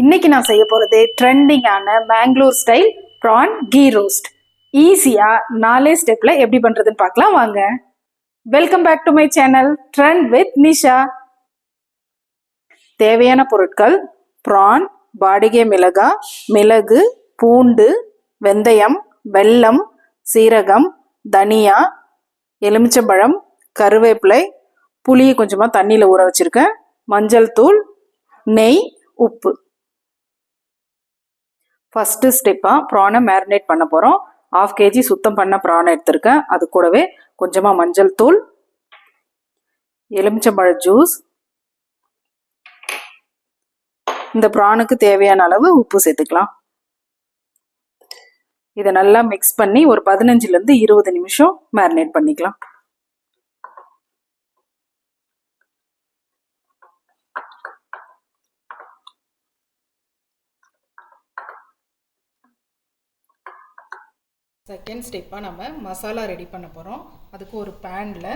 இன்னைக்கு நான் செய்ய போகிறது ட்ரெண்டிங்கான Mangalore style prawn ghee roast ஈஸியாக நாலே ஸ்டெப்பில் எப்படி பண்ணுறதுன்னு பார்க்கலாம் வாங்க. Welcome back to my channel trend with Nisha தேவையான பொருட்கள் ப்ரான் பாடிகை மிளகா மிளகு பூண்டு வெந்தயம் வெல்லம் சீரகம் தனியா எலுமிச்சம்பழம் கருவேப்பிலை புளியை கொஞ்சமாக தண்ணியில் ஊற வச்சுருக்கேன். மஞ்சள் தூள் நெய் உப்பு. ஃபஸ்ட்டு ஸ்டெப்பாக ப்ரானை மேரினேட் பண்ண போகிறோம் ஆஃப் கேஜி சுத்தம் பண்ண ப்ரானை எடுத்திருக்கேன். அது கூடவே கொஞ்சமாக மஞ்சள் தூள் எலுமிச்சம்பழ ஜூஸ் இந்த ப்ரானுக்கு தேவையான அளவு உப்பு சேர்த்துக்கலாம். இதை நல்லா மிக்ஸ் பண்ணி ஒரு பதினஞ்சுலேருந்து இருபது நிமிஷம் மேரினேட் பண்ணிக்கலாம். செகண்ட் ஸ்டெப்பாக நம்ம மசாலா ரெடி பண்ண போகிறோம் அதுக்கு ஒரு பேனில்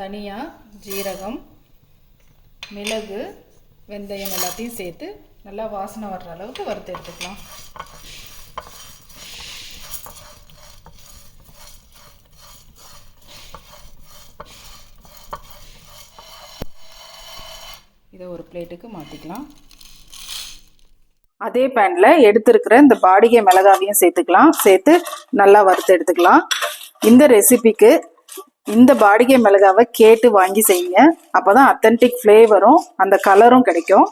தனியா ஜீரகம் மிளகு வெந்தயம் எல்லாத்தையும் சேர்த்து நல்லா வாசனை வர்ற அளவுக்கு வறுத்து எடுத்துக்கலாம். இதை ஒரு பிளேட்டுக்கு மாற்றிக்கலாம் அதே பேனில் எடுத்துருக்கிற இந்த பாடிகை மிளகாவையும் சேர்த்துக்கலாம். சேர்த்து நல்லா வறுத்து எடுத்துக்கலாம். இந்த ரெசிபிக்கு இந்த பாடிகை மிளகாவை கேட்டு வாங்கி செய்யுங்க. அப்போ தான் அத்தன்டிக் ஃப்ளேவரும் அந்த கலரும் கிடைக்கும்.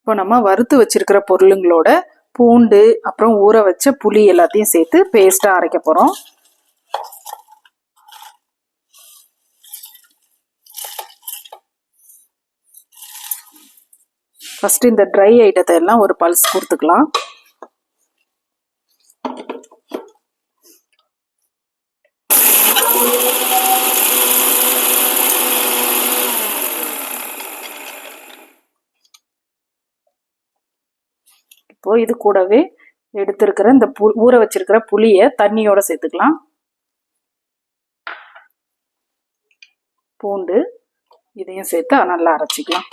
இப்போ நம்ம வறுத்து வச்சிருக்கிற பொருளுங்களோட பூண்டு அப்புறம் ஊற வச்ச புளி எல்லாத்தையும் சேர்த்து பேஸ்ட்டாக அரைக்க போகிறோம் ஃபஸ்ட்டு இந்த ட்ரை ஐட்டத்தை எல்லாம் ஒரு பல்ஸ் கொடுத்துக்கலாம். இப்போது இது கூடவே எடுத்திருக்கிற இந்த பு ஊற வச்சிருக்கிற புளியை தண்ணியோட சேர்த்துக்கலாம். பூண்டு இதையும் சேர்த்து நல்லா அரைச்சிக்கலாம்.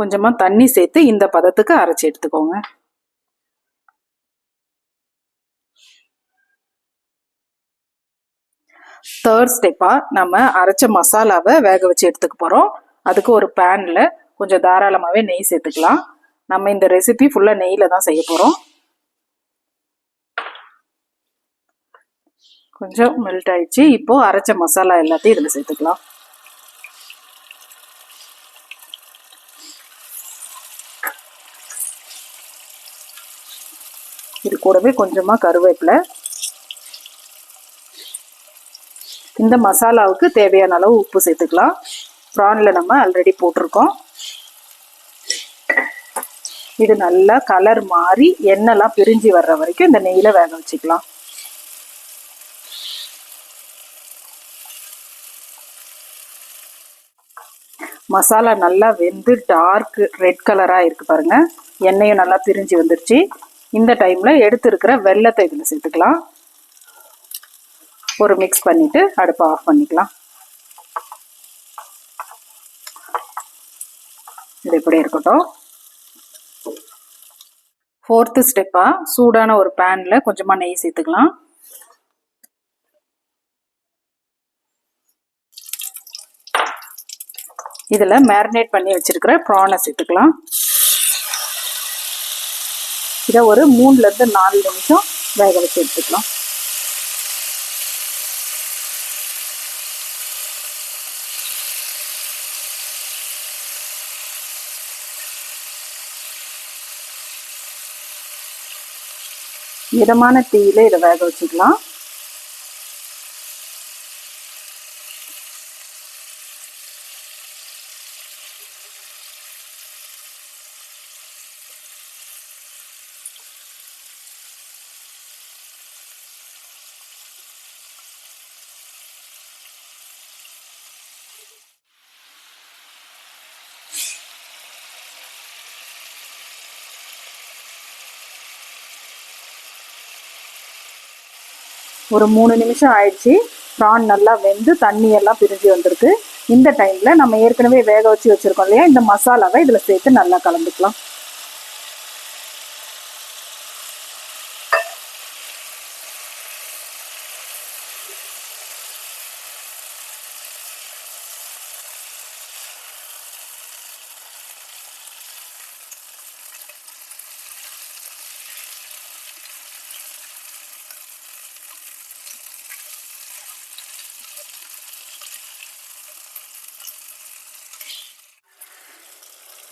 கொஞ்சமாக தண்ணி சேர்த்து இந்த பதத்துக்கு அரைச்சி எடுத்துக்கோங்க. தேர்ட் ஸ்டெப்பாக நம்ம அரைச்ச மசாலாவை வேக வச்சு எடுத்துக்க போகிறோம் அதுக்கு ஒரு பேனில் கொஞ்சம் தாராளமாகவே நெய் சேர்த்துக்கலாம். நம்ம இந்த ரெசிபி ஃபுல்லாக நெய்யில் தான் செய்ய போகிறோம் கொஞ்சம் மெல்ட் ஆயிடுச்சு. இப்போது அரைச்ச மசாலா எல்லாத்தையும் இதில் சேர்த்துக்கலாம். இது கூடவே கொஞ்சமாக கருவேப்பிலை. இந்த மசாலாவுக்கு தேவையான அளவு உப்பு சேர்த்துக்கலாம். ப்ரானில் நம்ம ஆல்ரெடி போட்டிருக்கோம். இது நல்லா கலர் மாறி எண்ணெய்லாம் பிரிஞ்சு வர்ற வரைக்கும் இந்த நெய்யில் வேக வச்சுக்கலாம். மசாலா நல்லா வெந்து டார்க் ரெட் கலராக இருக்கு பாருங்கள் எண்ணெயும் நல்லா பிரிஞ்சு வந்துருச்சு. இந்த டைமில் எடுத்துருக்கிற வெள்ளத்தை இதில் சேர்த்துக்கலாம். ஒரு மிக்ஸ் பண்ணிட்டு அடுப்பை ஆஃப் பண்ணிக்கலாம். இது இப்படி இருக்கட்டும். ஃபோர்த்து ஸ்டெப்பாக சூடான ஒரு பேனில் கொஞ்சமாக நெய் சேர்த்துக்கலாம். இதில் மேரினேட் பண்ணி வச்சுருக்கிற ப்ரானை சேர்த்துக்கலாம். இதை ஒரு மூணுலேருந்து நாலு நிமிஷம் வேக வச்சு எடுத்துக்கலாம். மிதமான தீயில இதை வேக வச்சுக்கலாம். ஒரு மூணு நிமிஷம் ஆயிடுச்சு. ப்ரான் நல்லா வெந்து தண்ணி எல்லாம் பிரிஞ்சு வந்திருக்கு. இந்த டைமில் நம்ம ஏற்கனவே வேக வச்சு வச்சுருக்கோம் இல்லையா? இந்த மசாலாவை இதில் சேர்த்து நல்லா கலந்துக்கலாம்.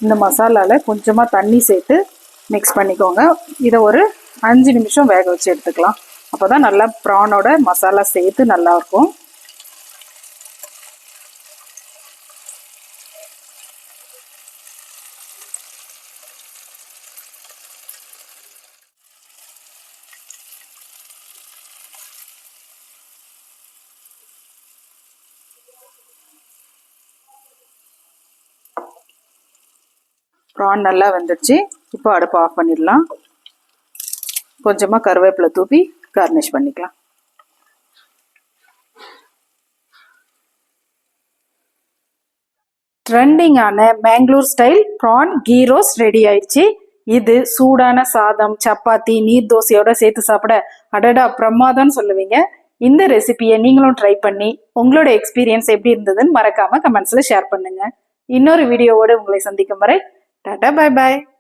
இந்த மசாலாவில் கொஞ்சமாக தண்ணி சேர்த்து மிக்ஸ் பண்ணிக்கோங்க. இதை ஒரு அஞ்சு நிமிஷம் வேக வச்சு எடுத்துக்கலாம். அப்போ தான் நல்லா ப்ரானோட மசாலா சேர்த்து நல்லாயிருக்கும் ப்ரான் நல்லா வந்துடுச்சு. இப்போ அடுப்பு ஆஃப் பண்ணிடலாம். கொஞ்சமாக கருவேப்பிலை தூப்பி கார்னிஷ் பண்ணிக்கலாம். ட்ரெண்டிங்கான Mangalore style prawn ghee roast ready ஆயிடுச்சு. இது சூடான சாதம் சப்பாத்தி நீர் தோசையோட சேர்த்து சாப்பிட அடடா பிரமாதம்னு சொல்லுவீங்க. இந்த ரெசிபியை நீங்களும் ட்ரை பண்ணி உங்களோட எக்ஸ்பீரியன்ஸ் எப்படி இருந்ததுன்னு மறக்காம கமெண்ட்ஸ்ல ஷேர் பண்ணுங்க. இன்னொரு வீடியோவோடு உங்களை சந்திக்கும் வரை Tata, bye bye.